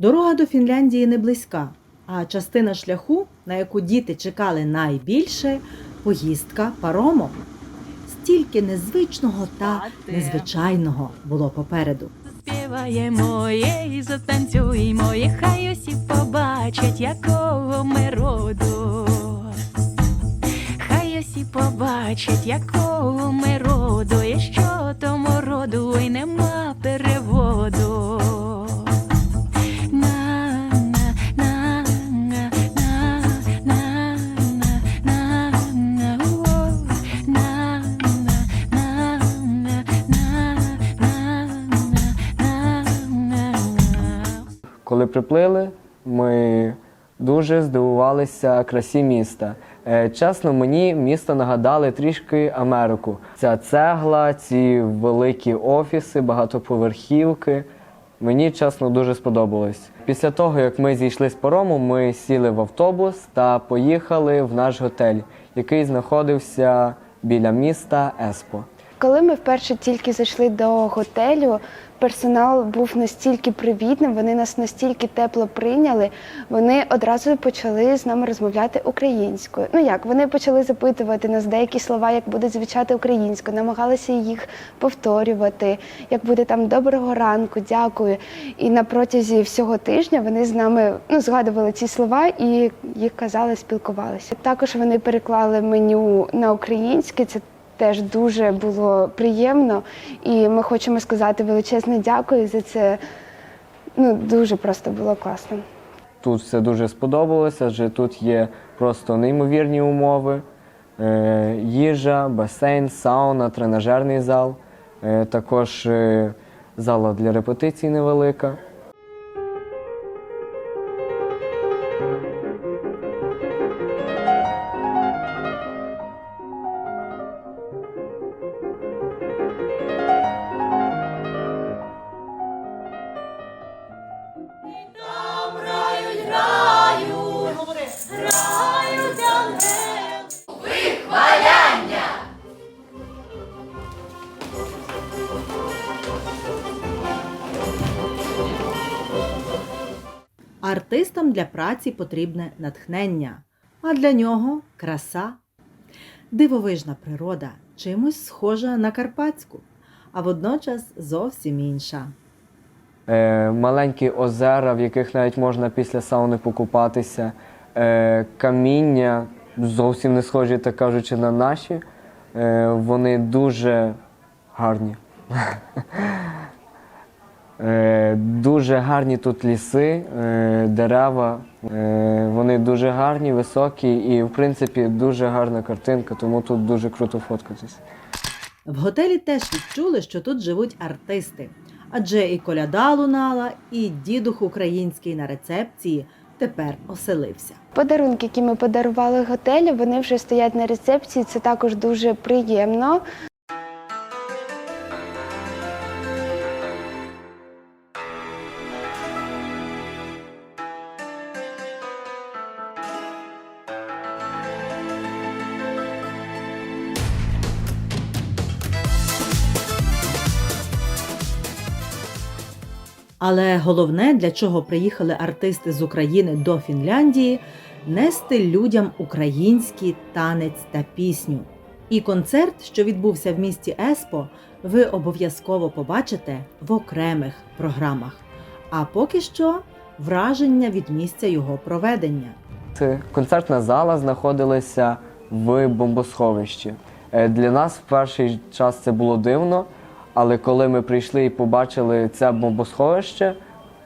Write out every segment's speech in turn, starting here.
Дорога до Фінляндії не близька, а частина шляху, на яку діти чекали найбільше, поїздка паромом. Стільки незвичного та незвичайного було попереду. Співаємо і затанцюємо, і хай усі побачать, якого ми роду. Хай усі побачать, якого ми роду, дуже здивувалися красі міста. Е, Чесно, мені місто нагадали трішки Америку. Ця цегла, ці великі офіси, багатоповерхівки. Мені чесно дуже сподобалось. Після того, як ми зійшли з парому, ми сіли в автобус та поїхали в наш готель, який знаходився біля міста Еспо. Коли ми вперше тільки зайшли до готелю, персонал був настільки привітним, вони нас настільки тепло прийняли. Вони одразу почали з нами розмовляти українською. Ну як вони почали запитувати нас деякі слова, як будуть звучати українською, намагалися їх повторювати, як буде там доброго ранку, дякую. І на протязі всього тижня вони з нами ну, згадували ці слова і їх казали, спілкувалися. Також вони переклали меню на українське. Це теж дуже було приємно, і ми хочемо сказати величезне дякую за це. Ну, дуже просто було класно. Тут все дуже сподобалося, адже тут є просто неймовірні умови. Е, їжа, басейн, сауна, тренажерний зал, е, також е, зала для репетицій невелика. Для праці потрібне натхнення, а для нього краса. Дивовижна природа чимось схожа на карпатську, а водночас зовсім інша. Е, маленькі озера, в яких навіть можна після сауни покупатися, е, каміння зовсім не схожі, так кажучи, на наші. Е, вони дуже гарні. Е, дуже гарні тут ліси, е, дерева. Е, вони дуже гарні, високі і, в принципі, дуже гарна картинка, тому тут дуже круто фоткатись. В готелі теж відчули, що тут живуть артисти, адже і коляда лунала, і дідух український на рецепції тепер оселився. Подарунки, які ми подарували готелю, вони вже стоять на рецепції. Це також дуже приємно. Але головне, для чого приїхали артисти з України до Фінляндії, нести людям український танець та пісню. І концерт, що відбувся в місті Еспо, ви обов'язково побачите в окремих програмах. А поки що враження від місця його проведення. Це Концертна зала знаходилася в бомбосховищі. Е, Для нас в перший час це було дивно, але коли ми прийшли і побачили це бомбосховище,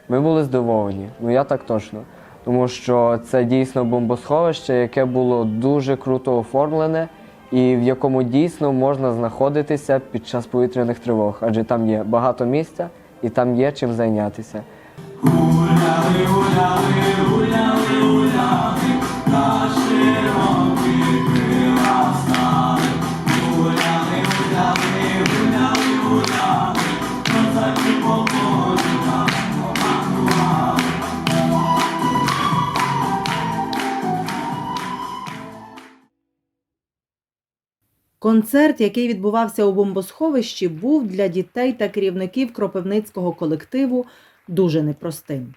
ми були здивовані. Ну я так точно. Тому що це дійсно бомбосховище, яке було дуже круто оформлене і в якому дійсно можна знаходитися під час повітряних тривог, адже там є багато місця і там є чим зайнятися. Концерт, який відбувався у бомбосховищі, був для дітей та керівників кропивницького колективу дуже непростим.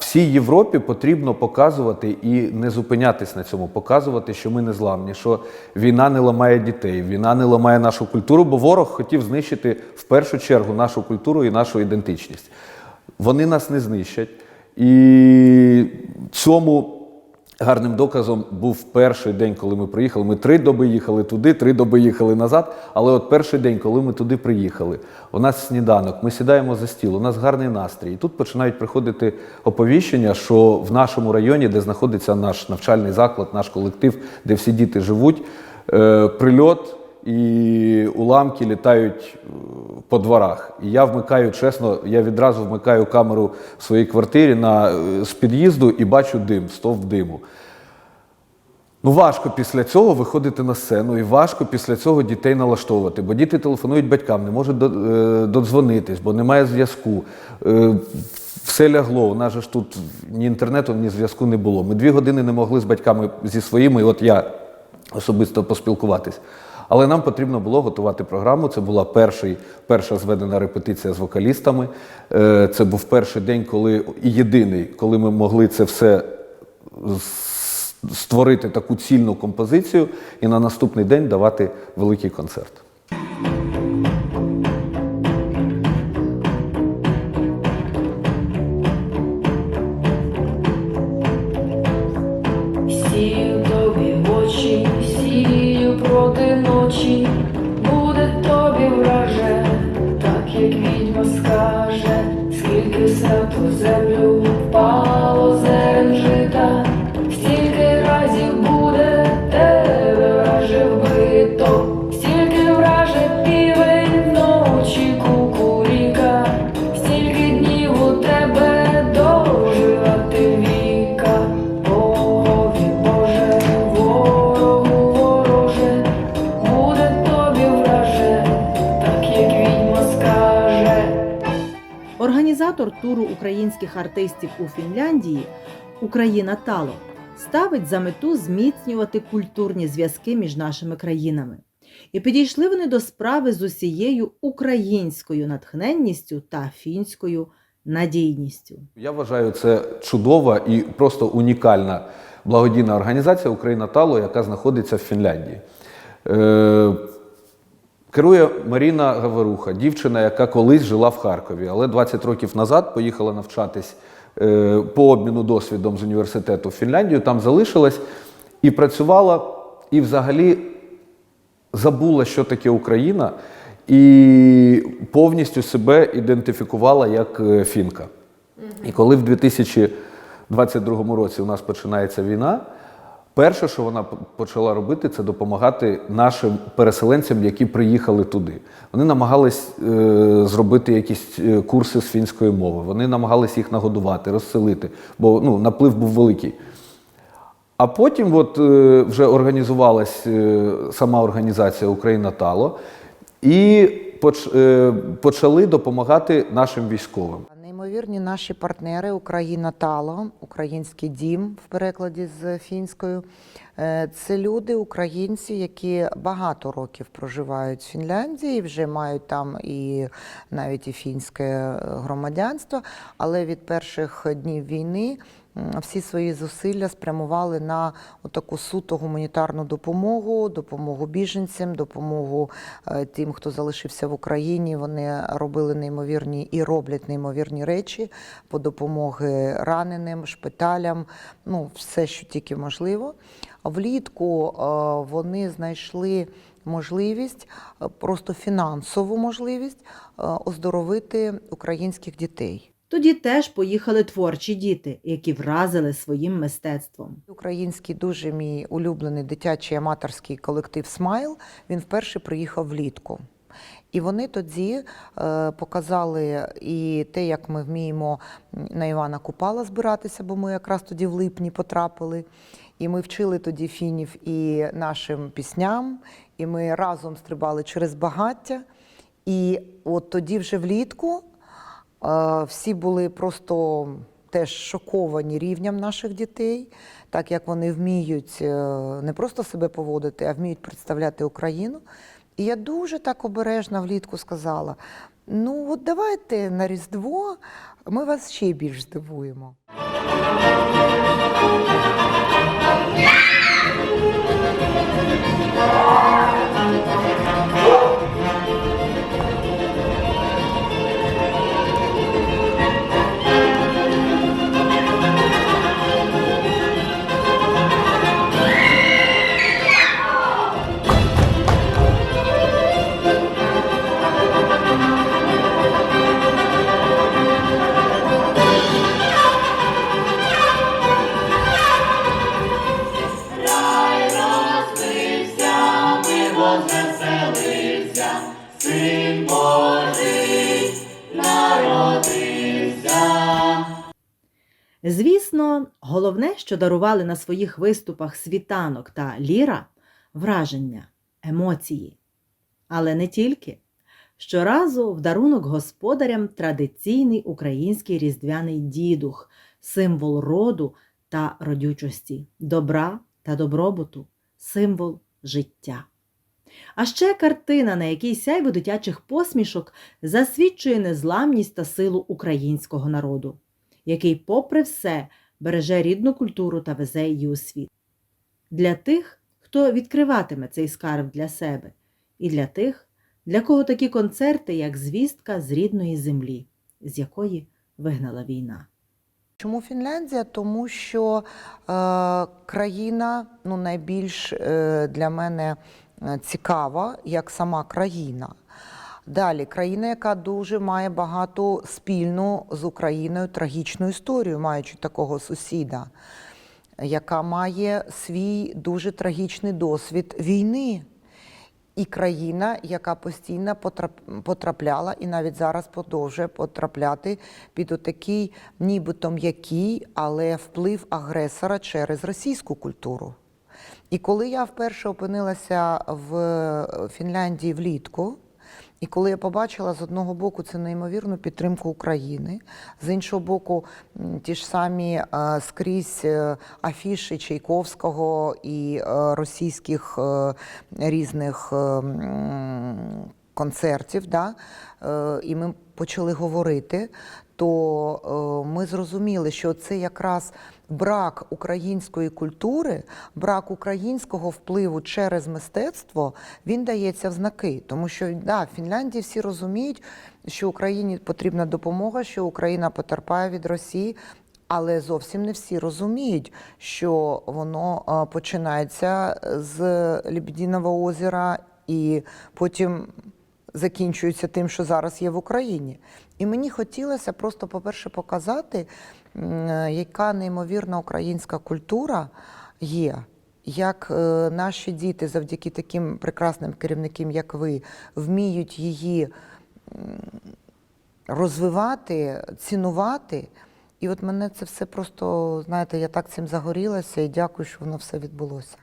всій Європі потрібно показувати і не зупинятись на цьому, показувати, що ми не зламні, що війна не ламає дітей, війна не ламає нашу культуру, бо ворог хотів знищити в першу чергу нашу культуру і нашу ідентичність. Вони нас не знищать. І цьому гарним доказом був перший день, коли ми приїхали. Ми три доби їхали туди, три доби їхали назад. Але от перший день, коли ми туди приїхали, у нас сніданок, ми сідаємо за стіл, у нас гарний настрій. І тут починають приходити оповіщення, що в нашому районі, де знаходиться наш навчальний заклад, наш колектив, де всі діти живуть, е, прильот і уламки літають е, по дворах. І я вмикаю, чесно, я відразу вмикаю камеру в своїй квартирі на, е, з під'їзду і бачу дим, стовп диму. Ну, важко після цього виходити на сцену, і важко після цього дітей налаштовувати, бо діти телефонують батькам, не можуть е, додзвонитись, бо немає зв'язку. Все лягло. У нас же ж тут ні інтернету, ні зв'язку не було. Ми дві години не могли з батьками зі своїми, от я особисто поспілкуватись. Але нам потрібно було готувати програму. Це була перший, перша зведена репетиція з вокалістами. Е, Це був перший день, коли і єдиний, коли ми могли це все створити таку цільну композицію і на наступний день давати великий концерт. Як відьма скаже, скільки святу землю Організатор туру українських артистів у Фінляндії Україна Тало ставить за мету зміцнювати культурні зв'язки між нашими країнами. І підійшли вони до справи з усією українською натхненністю та фінською надійністю. Я вважаю, це чудова і просто унікальна благодійна організація Україна Тало, яка знаходиться в Фінляндії. Керує Маріна Гаверуха, дівчина, яка колись жила в Харкові, але 20 років назад поїхала навчатись е, по обміну досвідом з університету в Фінляндію, там залишилась і працювала, і взагалі забула, що таке Україна, і повністю себе ідентифікувала як е, фінка. І коли в 2022 році у нас починається війна, перше, що вона почала робити, це допомагати нашим переселенцям, які приїхали туди. Вони намагались е, зробити якісь е, курси з фінської мови, вони намагались їх нагодувати, розселити, бо ну, наплив був великий. А потім от, е, вже організувалась е, сама організація Україна Тало і поч- е, почали допомагати нашим військовим. Неймовірні наші партнери Україна Тало, Український дім в перекладі з фінською. Е, Це люди, українці, які багато років проживають в Фінляндії, вже мають там і навіть і фінське громадянство. Але від перших днів війни всі свої зусилля спрямували на таку суто гуманітарну допомогу, допомогу біженцям, допомогу е, тим, хто залишився в Україні. Вони робили неймовірні і роблять неймовірні речі по допомоги раненим, шпиталям, ну все, що тільки можливо. Влітку е, вони знайшли можливість, е, просто фінансову можливість оздоровити українських дітей. Тоді теж поїхали творчі діти, які вразили своїм мистецтвом. Український дуже мій улюблений дитячий аматорський колектив Смайл. Він вперше приїхав влітку. І вони тоді е, показали і те, як ми вміємо на Івана Купала збиратися, бо ми якраз тоді в липні потрапили. І ми вчили тоді фінів і нашим пісням, і ми разом стрибали через багаття. І от тоді вже влітку всі були просто теж шоковані рівнем наших дітей, так як вони вміють е, не просто себе поводити, а вміють представляти Україну. І я дуже так обережно влітку сказала: ну, от давайте на Різдво ми вас ще більш здивуємо. Звісно, головне, що дарували на своїх виступах світанок та ліра враження, емоції. Але не тільки. Щоразу в дарунок господарям традиційний український різдвяний дідух, символ роду та родючості, добра та добробуту, символ життя. А ще картина, на якій сяйво дитячих посмішок засвідчує незламність та силу українського народу який, попри все, береже рідну культуру та везе її у світ. Для тих, хто відкриватиме цей скарб для себе, і для тих, для кого такі концерти, як звістка з рідної землі, з якої вигнала війна. Чому Фінляндія? Тому що е, країна ну, найбільш е, для мене е, цікава як сама країна. Далі країна, яка дуже має багато спільну з Україною трагічну історію, маючи такого сусіда, яка має свій дуже трагічний досвід війни. І країна, яка постійно потрапляла і навіть зараз продовжує потрапляти під отакий нібито м'який, але вплив агресора через російську культуру. І коли я вперше опинилася в Фінляндії влітку, і коли я побачила з одного боку це неймовірну підтримку України, з іншого боку, ті ж самі е, скрізь е, афіші Чайковського і е, російських різних концертів, да? і ми почали говорити, то е, ми зрозуміли, що це якраз брак української культури, брак українського впливу через мистецтво, він дається в знаки. Тому що да, в Фінляндії всі розуміють, що Україні потрібна допомога, що Україна потерпає від Росії. Але зовсім не всі розуміють, що воно е, починається з Лебединого озера і потім закінчується тим, що зараз є в Україні. І мені хотілося просто, по-перше, показати, яка неймовірна українська культура є. Як е, наші діти, завдяки таким прекрасним керівникам, як ви, вміють її розвивати, цінувати. І от мене це все просто, знаєте, я так цим загорілася і дякую, що воно все відбулося.